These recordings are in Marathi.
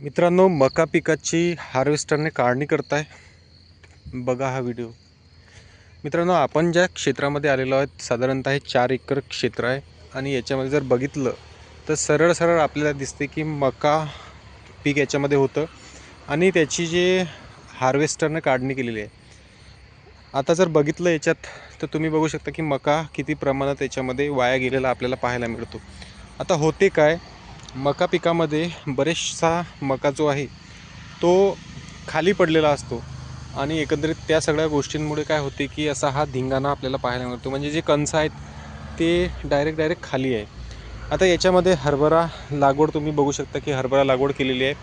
मित्रांनो मका पिकाची हार्वेस्टरने काढणी करताय. बघा हा व्हिडिओ. मित्रांनो आपण ज्या क्षेत्रामध्ये आलेलो आहोत साधारणतः हे चार एकर क्षेत्र आहे. आणि याच्यामध्ये जर बघितलं तर सरळ सरळ आपल्याला दिसते की मका पीक याच्यामध्ये होतं. आणि त्याची जे हार्वेस्टरनं काढणी केलेली आहे. आता जर बघितलं याच्यात तर तुम्ही बघू शकता की मका किती प्रमाणात याच्यामध्ये वाया गेलेला आपल्याला पाहायला मिळतो. आता होते काय मका पिकामध्ये बरेचसा मका जो आहे तो खाली पडलेला असतो. आणि एकंदरीत त्या सगळ्या गोष्टींमुळे काय होते की असा हा धिंगाणा आपल्याला पाहायला मिळतो. म्हणजे जे कणसं आहेत ते डायरेक्ट डायरेक्ट खाली आहे. आता याच्यामध्ये हरभरा लागवड तुम्ही बघू शकता की हरभरा लागवड केलेली आहे.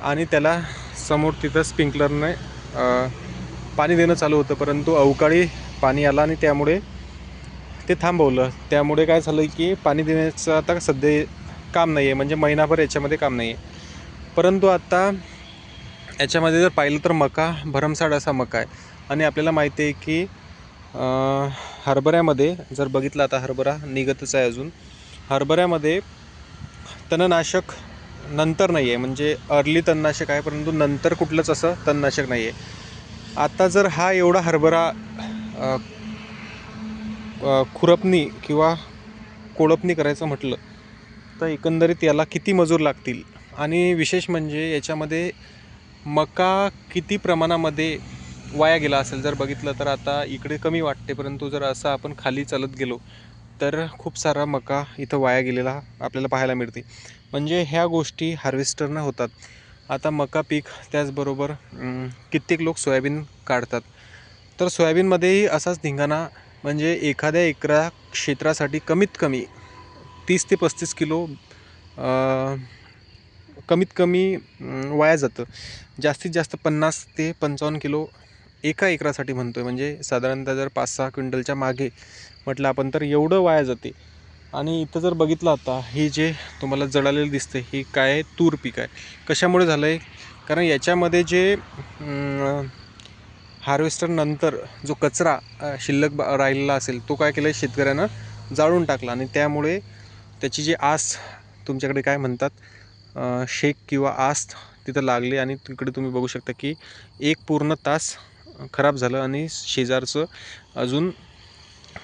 आणि त्याला समोर तिथं स्प्रिंकलरने पाणी देणं चालू होतं. परंतु अवकाळी पाणी आलं आणि त्यामुळे ते थांबवलं. त्यामुळे काय झालं की पाणी देण्याचं आता सध्या काम नाही आहे म्हणजे महिनाभर याच्यामध्ये काम नाही आहे परंतु आत्ता याच्यामध्ये जर पाहिलं तर मका भरमसाठ असा मका आहे. आणि आपल्याला माहिती आहे की हरभऱ्यामध्ये जर बघितलं आता हरभरा निघतच आहे अजून. हरभऱ्यामध्ये तणनाशक नंतर नाही आहे म्हणजे अर्ली तणनाशक आहे परंतु नंतर कुठलंच असं तणनाशक नाही आहे आता जर हा एवढा हरभरा खुरपणी किंवा कोळपणी करायचं म्हटलं तर एकंदरीत याला किती मजूर लागतील? आणि विशेष म्हणजे याच्यामध्ये मका किती प्रमाणामध्ये वाया गेला असेल? जर बघितलं तर आता इकडे कमी वाटते परंतु जर असं आपण खाली चालत गेलो तर खूप सारा मका इथं वाया गेलेला आपल्याला पाहायला मिळते. म्हणजे ह्या गोष्टी हार्वेस्टरनं होतात. आता मका पीक त्याचबरोबर कित्येक लोक सोयाबीन काढतात. तर सोयाबीनमध्येही असाच धिंगाणा म्हणजे एखाद्या एकरा क्षेत्रासाठी कमीत कमी तीस ते पस्तीस किलो कमीत कमी वाया जातं. जास्तीत जास्त पन्नास ते पंचावन्न किलो एका एकरासाठी म्हणतो आहे म्हणजे साधारणतः जर पाच सहा क्विंटलच्या मागे म्हटलं आपण तर एवढं वाया जाते. आणि इथं जर बघितलं आता हे जे तुम्हाला जळालेलं दिसतं हे काय तूर पीक आहे. कशामुळे झालं आहे कारण याच्यामध्ये जे हार्वेस्टरनंतर जो कचरा शिल्लक राहिलेला असेल तो काय केलं शेतकऱ्यानं जाळून टाकला. आणि त्यामुळे त्याची जी आस तुमच्याकडे काय म्हणतात शेक किंवा आस तिथं लागली आणि तिकडे तुम्ही बघू शकता की एक पूर्ण तास खराब झालं आणि शेजारचं अजून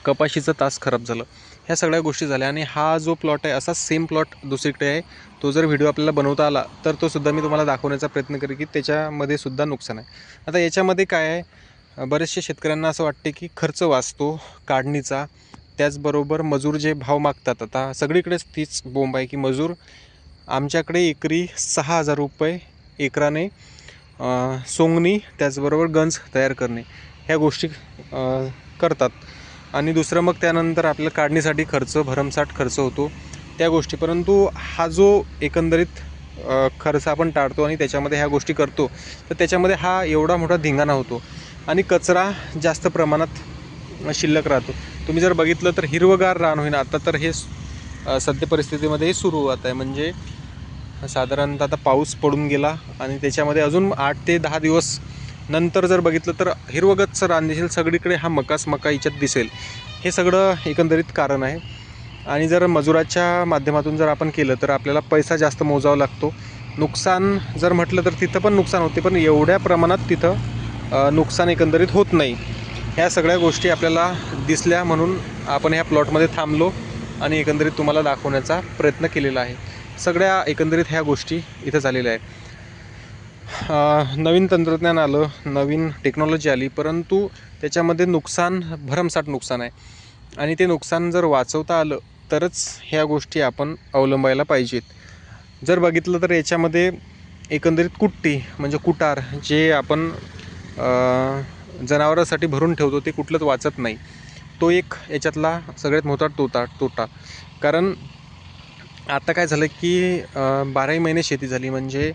कपाशीचं तास खराब झालं. ह्या सगळ्या गोष्टी झाल्या आणि हा जो प्लॉट आहे असा सेम प्लॉट दुसरीकडे आहे. तो जर व्हिडिओ आपल्याला बनवता आला तर तो सुद्धा मी तुम्हाला दाखवण्याचा प्रयत्न करेन की त्याच्यामध्ये सुद्धा नुकसान आहे. आता याच्यामध्ये काय आहे बरेचसे शेतकऱ्यांना असं वाटते की खर्च वाचतो काढणीचा. त्याचबरोबर मजूर जे भाव मागतात आता सगळीकडेच तीच बोंब आहे की मजूर आमच्याकडे एकरी सहा हजार रुपये एकराने सोंगणी त्याचबरोबर गंज तयार करणे ह्या गोष्टी करतात. आणि दुसरं मग त्यानंतर आपल्या काढणीसाठी खर्च भरमसाठ खर्च होतो त्या गोष्टी. परंतु हा जो एकंदरीत खर्च आपण टाळतो आणि त्याच्यामध्ये ह्या गोष्टी करतो तर त्याच्यामध्ये हा एवढा मोठा धिंगाणा होतो. आणि कचरा जास्त प्रमाणात शिल्लक राहतो. तुम्ही जर बघितलं तर हिरवगार रान होईन आता तर हे सद्य परिस्थितीमध्ये हे सुरू होत आहे. म्हणजे साधारणतः आता पाऊस पडून गेला आणि त्याच्यामध्ये अजून आठ ते दहा दिवस नंतर जर बघितलं तर हिरवगतचं रान दिसेल. सगळीकडे हा मकास मका याच्यात दिसेल. हे सगळं एकंदरीत कारण आहे. आणि जर मजुराच्या माध्यमातून जर आपण केलं तर आपल्याला पैसा जास्त मोजावा लागतो. नुकसान जर म्हटलं तर तिथं पण नुकसान होते पण एवढ्या प्रमाणात तिथं नुकसान एकंदरीत होत नाही. ह्या सगळ्या गोष्टी आपल्याला दिसल्या म्हणून आपण ह्या प्लॉटमध्ये थांबलो आणि एकंदरीत तुम्हाला दाखवण्याचा प्रयत्न केलेला आहे. सगळ्या एकंदरीत ह्या गोष्टी इथं झालेल्या आहेत. नवीन तंत्रज्ञान आलं नवीन टेक्नॉलॉजी आली परंतु त्याच्यामध्ये नुकसान भरमसाठ नुकसान आहे. आणि ते नुकसान जर वाचवता आलं तरच ह्या गोष्टी आपण अवलंबायला पाहिजेत. जर बघितलं तर याच्यामध्ये एकंदरीत कुट्टी म्हणजे कुटार जे आपण जनावरांसाठी भरून ठेवतो ते कुठलंच वाचत नाही. तो एक याच्यातला सगळ्यात मोठा तोटा तोटा. कारण आता काय झालं की बाराही महिने शेती झाली. म्हणजे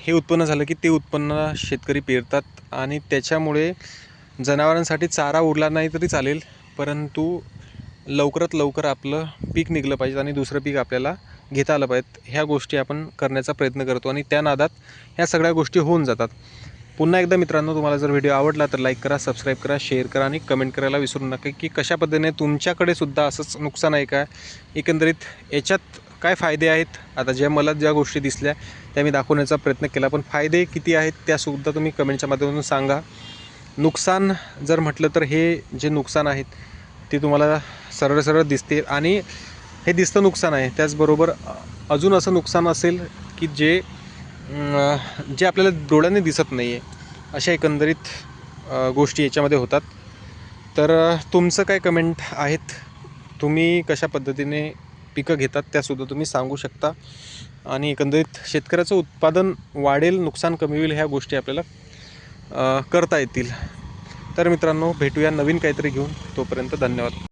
हे उत्पन्न झालं की ते उत्पन्न शेतकरी पेरतात आणि त्याच्यामुळे जनावरांसाठी चारा उरला नाही तरी चालेल परंतु लवकरात लवकर आपलं पीक निघलं पाहिजे आणि दुसरं पीक आपल्याला घेता आलं पाहिजे. ह्या गोष्टी आपण करण्याचा प्रयत्न करतो आणि त्या नादात ह्या सगळ्या गोष्टी होऊन जातात. पुन्हा एकदा मित्रांनो तुम्हाला जर व्हिडिओ आवडला तर लाईक करा सबस्क्राईब करा शेअर करा आणि कमेंट करायला विसरू नका की कशा पद्धतीने तुमच्याकडे सुद्धा असंच नुकसान आहे का? एकंदरीत याच्यात काय फायदे आहेत? आता ज्या मला ज्या गोष्टी दिसल्या त्या मी दाखवण्याचा प्रयत्न केला पण फायदे किती आहेत त्यासुद्धा तुम्ही कमेंटच्या माध्यमातून सांगा. नुकसान जर म्हटलं तर हे जे नुकसान आहेत ते तुम्हाला सरळ सरळ दिसते आणि हे दिसतं नुकसान आहे. त्याचबरोबर अजून असं नुकसान असेल की जे जे आपल्याला डोळ्याने दिसत नाही आहे अशा एकंदरीत गोष्टी याच्यामध्ये होतात. तर तुमचं काय कमेंट आहेत? तुम्ही कशा पद्धतीने पिकं घेतात? त्यासुद्धा तुम्ही सांगू शकता. आणि एकंदरीत शेतकऱ्याचं उत्पादन वाढेल नुकसान कमी होईल ह्या गोष्टी आपल्याला करता येतील. तर मित्रांनो भेटूया नवीन काहीतरी घेऊन. तोपर्यंत धन्यवाद.